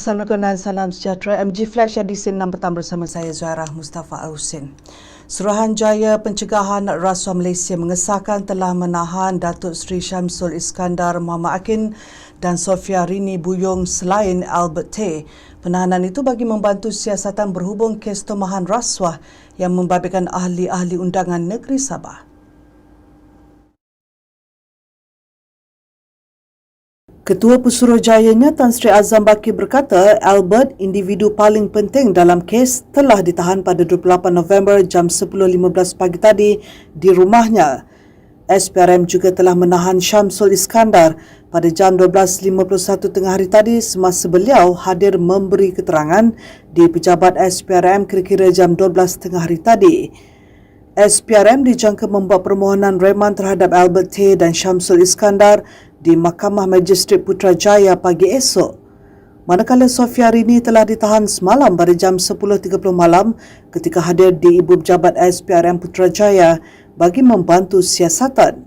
Assalamualaikum dan salam sejahtera. MG Flash edisi 6 petang bersama saya Zuhairah Mustafa Al-Husin. Suruhanjaya Pencegahan Rasuah Malaysia mengesahkan telah menahan Datuk Seri Syamsul Iskandar Muhammad Akin dan Sofia Rini Buyung selain Albert Tay. Penahanan itu bagi membantu siasatan berhubung kes tomahan rasuah yang membabitkan ahli-ahli undangan negeri Sabah. Ketua Pesuruhjayanya Tan Sri Azam Baki berkata Albert, individu paling penting dalam kes, telah ditahan pada 28 November jam 10.15 pagi tadi di rumahnya. SPRM juga telah menahan Syamsul Iskandar pada jam 12.51 tengah hari tadi semasa beliau hadir memberi keterangan di pejabat SPRM kira-kira jam 12 tengah hari tadi. SPRM dijangka membuat permohonan reman terhadap Albert Tay dan Syamsul Iskandar di Mahkamah Magistrate Putrajaya pagi esok. Manakala Sofia Rini telah ditahan semalam pada jam 10.30 malam ketika hadir di Ibu Pejabat SPRM Putrajaya bagi membantu siasatan.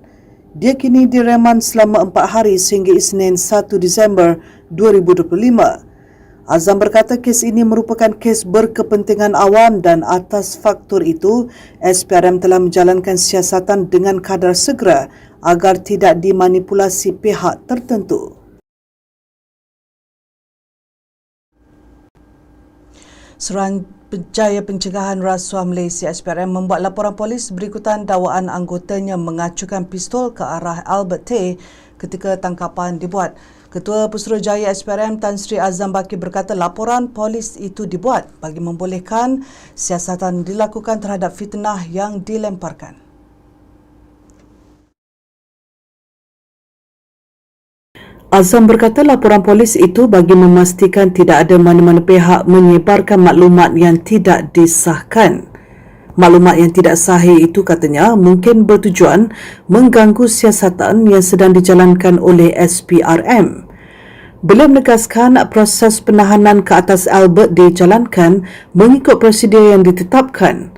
Dia kini direman selama empat hari sehingga Isnin 1 Disember 2025. Azam berkata kes ini merupakan kes berkepentingan awam dan atas faktor itu, SPRM telah menjalankan siasatan dengan kadar segera agar tidak dimanipulasi pihak tertentu. Suruhanjaya Pencegahan Rasuah Malaysia SPRM membuat laporan polis berikutan dakwaan anggotanya mengacukan pistol ke arah Albert Tay ketika tangkapan dibuat. Ketua Pesuruhjaya SPRM Tan Sri Azam Baki berkata laporan polis itu dibuat bagi membolehkan siasatan dilakukan terhadap fitnah yang dilemparkan. Azam berkata laporan polis itu bagi memastikan tidak ada mana-mana pihak menyebarkan maklumat yang tidak disahkan. Maklumat yang tidak sahih itu katanya mungkin bertujuan mengganggu siasatan yang sedang dijalankan oleh SPRM. Beliau menegaskan proses penahanan ke atas Albert dijalankan mengikut prosedur yang ditetapkan.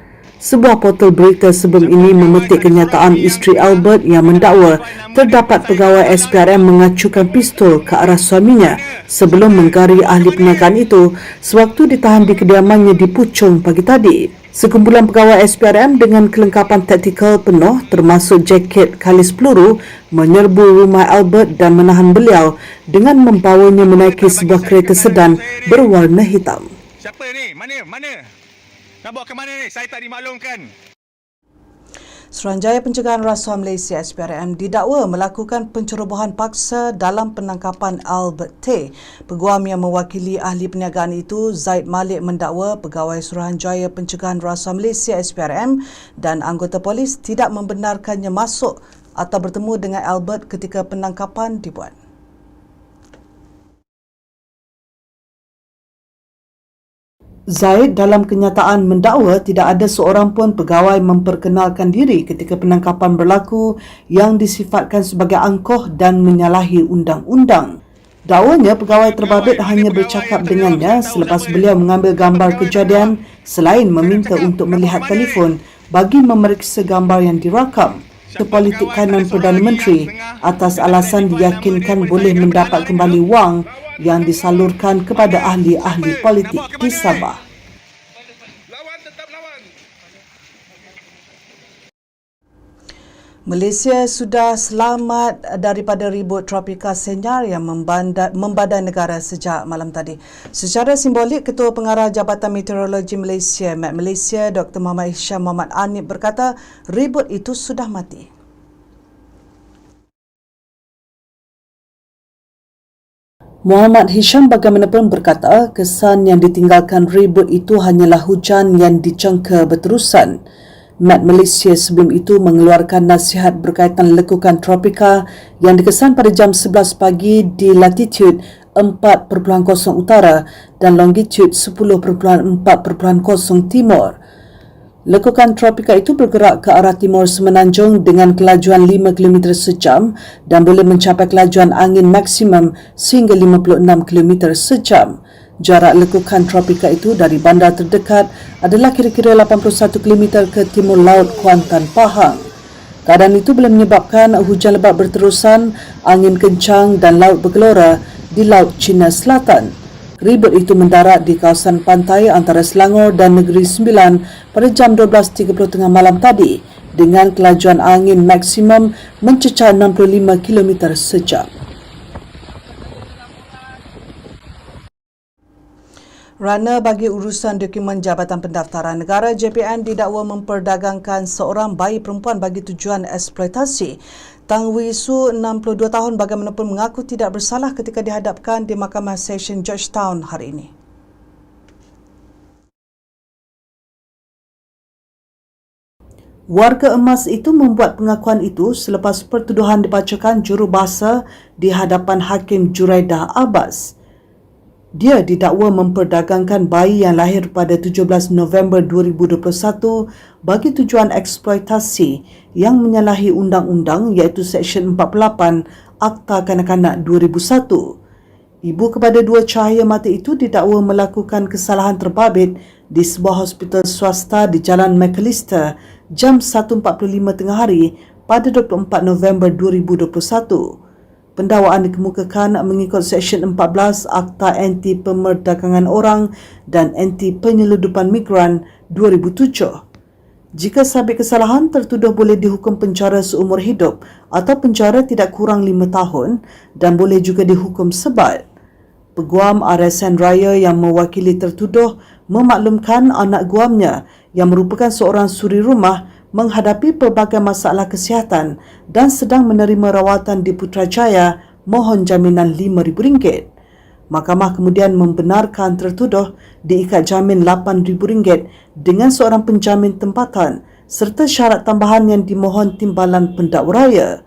Sebuah portal berita sebelum ini memetik kenyataan isteri Albert yang mendakwa terdapat pegawai SPRM mengacukan pistol ke arah suaminya sebelum menggari ahli perniagaan itu sewaktu ditahan di kediamannya di Puchong pagi tadi. Sekumpulan pegawai SPRM dengan kelengkapan taktikal penuh termasuk jaket kalis peluru menyerbu rumah Albert dan menahan beliau dengan membawanya menaiki sebuah kereta sedan berwarna hitam. Siapa ni? Mana? Mana? Nak bawa ke mana ni? Saya tak dimaklumkan. Suruhanjaya Pencegahan Rasuah Malaysia SPRM didakwa melakukan pencerobohan paksa dalam penangkapan Albert Tay. Peguam yang mewakili ahli perniagaan itu, Zaid Malik mendakwa pegawai Suruhanjaya Pencegahan Rasuah Malaysia SPRM dan anggota polis tidak membenarkannya masuk atau bertemu dengan Albert ketika penangkapan dibuat. Zaid dalam kenyataan mendakwa tidak ada seorang pun pegawai memperkenalkan diri ketika penangkapan berlaku yang disifatkan sebagai angkuh dan menyalahi undang-undang. Dakwanya pegawai terbabit hanya bercakap dengannya selepas beliau mengambil gambar kejadian selain meminta untuk melihat telefon bagi memeriksa gambar yang dirakam ke politik kanan Perdana Menteri atas alasan diyakinkan boleh mendapat kembali wang yang disalurkan kepada ahli-ahli politik di Sabah. Malaysia sudah selamat daripada ribut tropika senyar yang membadai negara sejak malam tadi. Secara simbolik, Ketua Pengarah Jabatan Meteorologi Malaysia, Met Malaysia, Dr. Muhammad Hisham Muhammad Anip berkata ribut itu sudah mati. Muhammad Hisham bagaimanapun berkata kesan yang ditinggalkan ribut itu hanyalah hujan yang dicengka berterusan. Met Malaysia sebelum itu mengeluarkan nasihat berkaitan lekukan tropika yang dikesan pada jam 11 pagi di latitude 4.0 utara dan longitude 10.4.0 timur. Lekukan tropika itu bergerak ke arah timur semenanjung dengan kelajuan 5 km sejam dan boleh mencapai kelajuan angin maksimum sehingga 56 km sejam. Jarak lekukan tropika itu dari bandar terdekat adalah kira-kira 81 km ke timur laut Kuantan, Pahang. Keadaan itu boleh menyebabkan hujan lebat berterusan, angin kencang dan laut bergelora di Laut Cina Selatan. Ribut itu mendarat di kawasan pantai antara Selangor dan Negeri Sembilan pada jam 12.30 tengah malam tadi dengan kelajuan angin maksimum mencecah 65 km sejam. Rana bagi urusan dokumen Jabatan Pendaftaran Negara JPN didakwa memperdagangkan seorang bayi perempuan bagi tujuan eksploitasi. Tang Wee Su, 62 tahun bagaimanapun mengaku tidak bersalah ketika dihadapkan di Mahkamah Session Georgetown hari ini. Warga emas itu membuat pengakuan itu selepas pertuduhan dibacakan jurubahasa di hadapan Hakim Juraidah Abbas. Dia didakwa memperdagangkan bayi yang lahir pada 17 November 2021 bagi tujuan eksploitasi yang menyalahi undang-undang iaitu Seksyen 48 Akta Kanak-Kanak 2001. Ibu kepada dua cahaya mata itu didakwa melakukan kesalahan terbabit di sebuah hospital swasta di Jalan McAllister jam 1.45 tengah hari pada 24 November 2021. Pendakwaan dikemukakan mengikut Seksyen 14 Akta Anti Pemerdagangan Orang dan Anti Penyeludupan Migran 2007. Jika sabit kesalahan, tertuduh boleh dihukum penjara seumur hidup atau penjara tidak kurang lima tahun dan boleh juga dihukum sebat. Peguam RSN Raya yang mewakili tertuduh memaklumkan anak guamnya yang merupakan seorang suri rumah menghadapi pelbagai masalah kesihatan dan sedang menerima rawatan di Putrajaya mohon jaminan RM5,000. Mahkamah kemudian membenarkan tertuduh diikat jamin RM8,000 dengan seorang penjamin tempatan serta syarat tambahan yang dimohon timbalan pendakwa raya.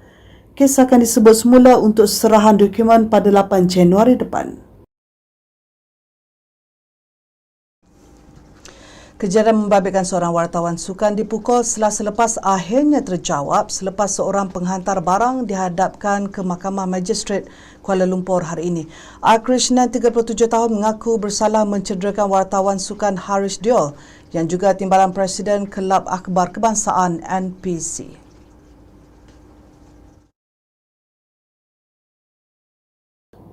Kes akan disebut semula untuk serahan dokumen pada 8 Januari depan. Kejadian membabitkan seorang wartawan sukan dipukul selasa lepas akhirnya terjawab selepas seorang penghantar barang dihadapkan ke Mahkamah Magistrate Kuala Lumpur hari ini. R. Krishnan, 37 tahun, mengaku bersalah mencederakan wartawan sukan Harish Diol yang juga timbalan Presiden Kelab Akhbar Kebangsaan NPC.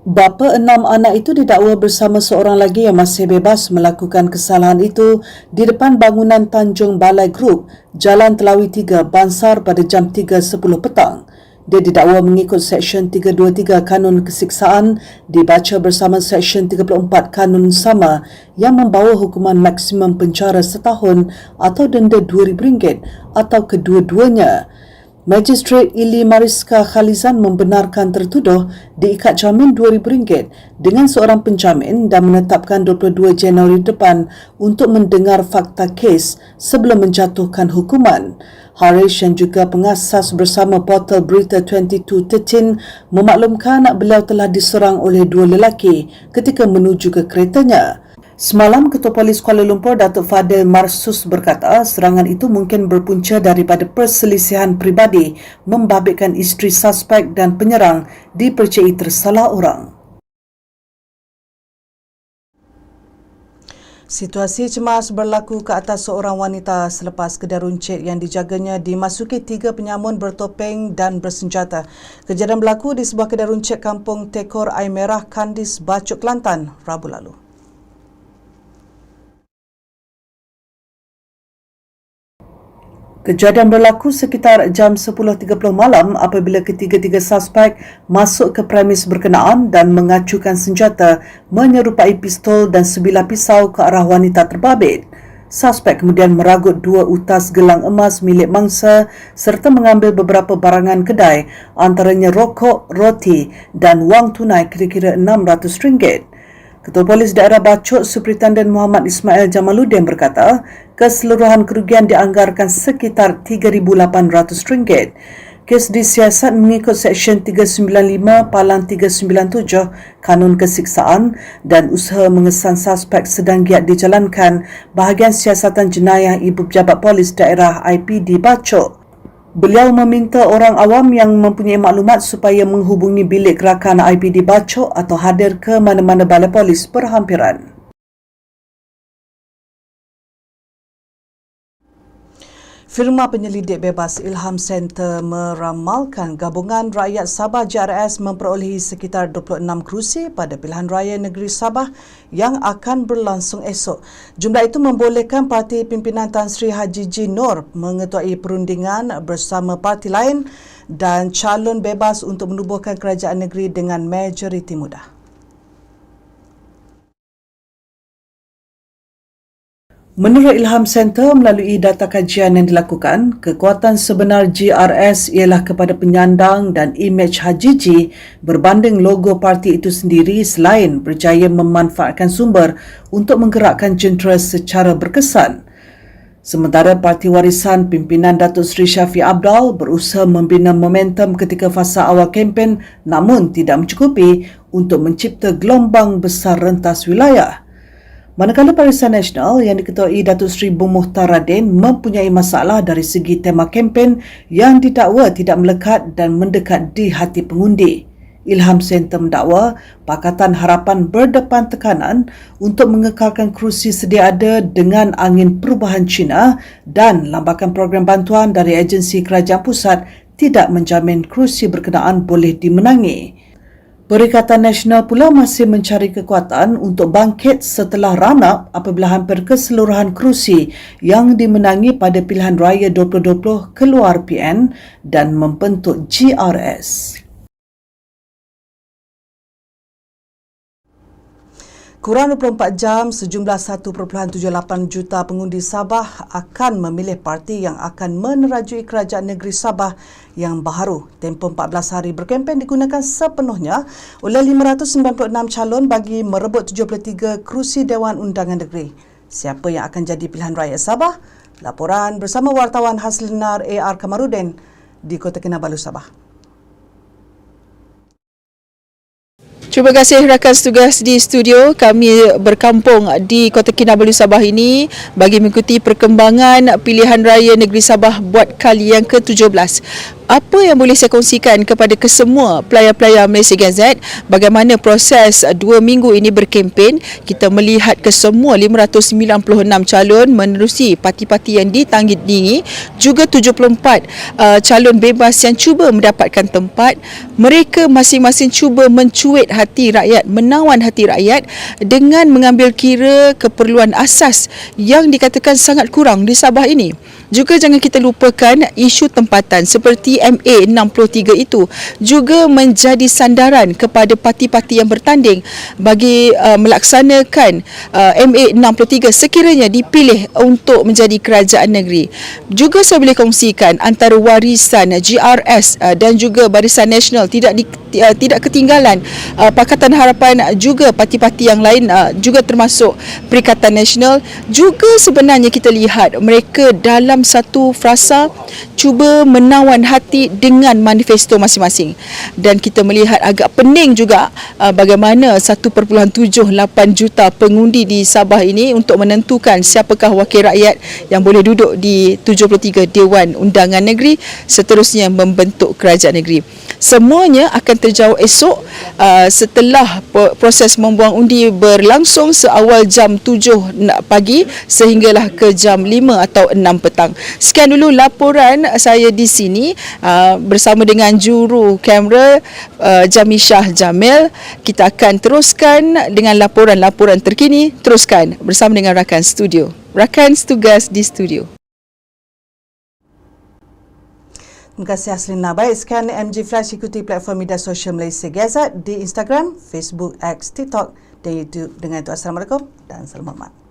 Bapa enam anak itu didakwa bersama seorang lagi yang masih bebas melakukan kesalahan itu di depan bangunan Tanjung Balai Group, Jalan Telawi 3, Bansar pada jam 3.10 petang. Dia didakwa mengikut Seksyen 323 Kanun Kesiksaan dibaca bersama Seksyen 34 Kanun Sama yang membawa hukuman maksimum penjara setahun atau denda RM2,000 atau kedua-duanya. Magistrate Ili Mariska Khalizan membenarkan tertuduh diikat jamin RM2,000 dengan seorang penjamin dan menetapkan 22 Januari depan untuk mendengar fakta kes sebelum menjatuhkan hukuman. Harish yang juga pengasas bersama portal Berita 2213 memaklumkan beliau telah diserang oleh dua lelaki ketika menuju ke keretanya. Semalam, Ketua Polis Kuala Lumpur, Datuk Fadil Marsus berkata serangan itu mungkin berpunca daripada perselisihan pribadi membabitkan isteri suspek dan penyerang dipercayai tersalah orang. Situasi cemas berlaku ke atas seorang wanita selepas kedai runcit yang dijaganya dimasuki tiga penyamun bertopeng dan bersenjata. Kejadian berlaku di sebuah kedai runcit kampung Tekor Air Merah, Kandis, Bacuk, Kelantan, Rabu lalu. Kejadian berlaku sekitar jam 10.30 malam apabila ketiga-tiga suspek masuk ke premis berkenaan dan mengacukan senjata menyerupai pistol dan sebilah pisau ke arah wanita terbabit. Suspek kemudian meragut dua utas gelang emas milik mangsa serta mengambil beberapa barangan kedai antaranya rokok, roti dan wang tunai kira-kira RM600. Ketua Polis Daerah Bacok Superintendent Muhammad Ismail Jamaluddin berkata, keseluruhan kerugian dianggarkan sekitar RM3,800. Kes disiasat mengikut Seksyen 395 Palang 397 Kanun Kesiksaan dan usaha mengesan suspek sedang giat dijalankan bahagian siasatan jenayah Ibu Pejabat Polis Daerah IPD Bacok. Beliau meminta orang awam yang mempunyai maklumat supaya menghubungi bilik gerakan IPD Bacok atau hadir ke mana-mana balai polis perhampiran. Firma penyelidik bebas Ilham Center meramalkan gabungan rakyat Sabah JRS memperolehi sekitar 26 kerusi pada pilihan raya negeri Sabah yang akan berlangsung esok. Jumlah itu membolehkan parti pimpinan Tan Sri Haji G. Nur mengetuai perundingan bersama parti lain dan calon bebas untuk menubuhkan kerajaan negeri dengan majoriti mudah. Menurut Ilham Center melalui data kajian yang dilakukan, kekuatan sebenar GRS ialah kepada penyandang dan imej Haji G berbanding logo parti itu sendiri selain berjaya memanfaatkan sumber untuk menggerakkan jentera secara berkesan. Sementara Parti Warisan pimpinan Datuk Seri Syafi Abdul berusaha membina momentum ketika fasa awal kempen namun tidak mencukupi untuk mencipta gelombang besar rentas wilayah. Manakala Barisan Nasional yang diketuai Datuk Seri Bung Muhtar Radin mempunyai masalah dari segi tema kempen yang didakwa tidak melekat dan mendekat di hati pengundi. Ilham Center mendakwa Pakatan Harapan berdepan tekanan untuk mengekalkan kerusi sedia ada dengan angin perubahan Cina dan lambakan program bantuan dari agensi kerajaan pusat tidak menjamin kerusi berkenaan boleh dimenangi. Perikatan Nasional pula masih mencari kekuatan untuk bangkit setelah run-up apabila hampir keseluruhan kerusi yang dimenangi pada pilihan raya 2020 keluar PN dan membentuk GRS. Kurang 24 jam, sejumlah 1.78 juta pengundi Sabah akan memilih parti yang akan menerajui kerajaan negeri Sabah yang baharu. Tempoh 14 hari berkempen digunakan sepenuhnya oleh 596 calon bagi merebut 73 kerusi Dewan Undangan Negeri. Siapa yang akan jadi pilihan rakyat Sabah? Laporan bersama wartawan Haslinar AR Kamarudin di Kota Kinabalu, Sabah. Terima kasih rakan tugas di studio. Kami berkampung di Kota Kinabalu Sabah ini bagi mengikuti perkembangan pilihan raya negeri Sabah buat kali yang ke-17 apa yang boleh saya kongsikan kepada kesemua player-player Malaysia Gazette bagaimana proses dua minggu ini berkempen kita melihat kesemua 596 calon menerusi parti-parti yang ditanggung juga 74 uh, calon bebas yang cuba mendapatkan tempat. Mereka masing-masing cuba mencuit hati rakyat menawan hati rakyat dengan mengambil kira keperluan asas yang dikatakan sangat kurang di Sabah ini. Juga jangan kita lupakan isu tempatan. Seperti MA 63 itu juga menjadi sandaran kepada parti-parti yang bertanding bagi uh, melaksanakan uh, MA 63 sekiranya dipilih untuk menjadi kerajaan negeri. Juga saya boleh kongsikan antara warisan GRS uh, dan juga Barisan Nasional tidak di, uh, tidak ketinggalan uh, Pakatan Harapan juga parti-parti yang lain uh, juga termasuk Perikatan Nasional juga sebenarnya kita lihat mereka dalam satu frasa cuba menawan hati dengan manifesto masing-masing. Dan kita melihat agak pening juga uh, bagaimana 1.78 juta pengundi di Sabah ini untuk menentukan siapakah wakil rakyat yang boleh duduk di 73 Dewan Undangan Negeri seterusnya membentuk kerajaan negeri. Semuanya akan terjawab esok uh, setelah proses membuang undi berlangsung seawal jam 7 pagi sehinggalah ke jam 5 atau 6 petang petang. Sekian dulu laporan saya di sini uh, bersama dengan juru kamera uh, Jamishah Jamil. Kita akan teruskan dengan laporan-laporan terkini. Teruskan bersama dengan rakan studio. Rakan tugas di studio. Terima kasih Aslina. Baik, sekian MG Flash ikuti platform media sosial Malaysia Gazette di Instagram, Facebook, X, TikTok dan YouTube. Dengan itu, Assalamualaikum dan Salam Hormat.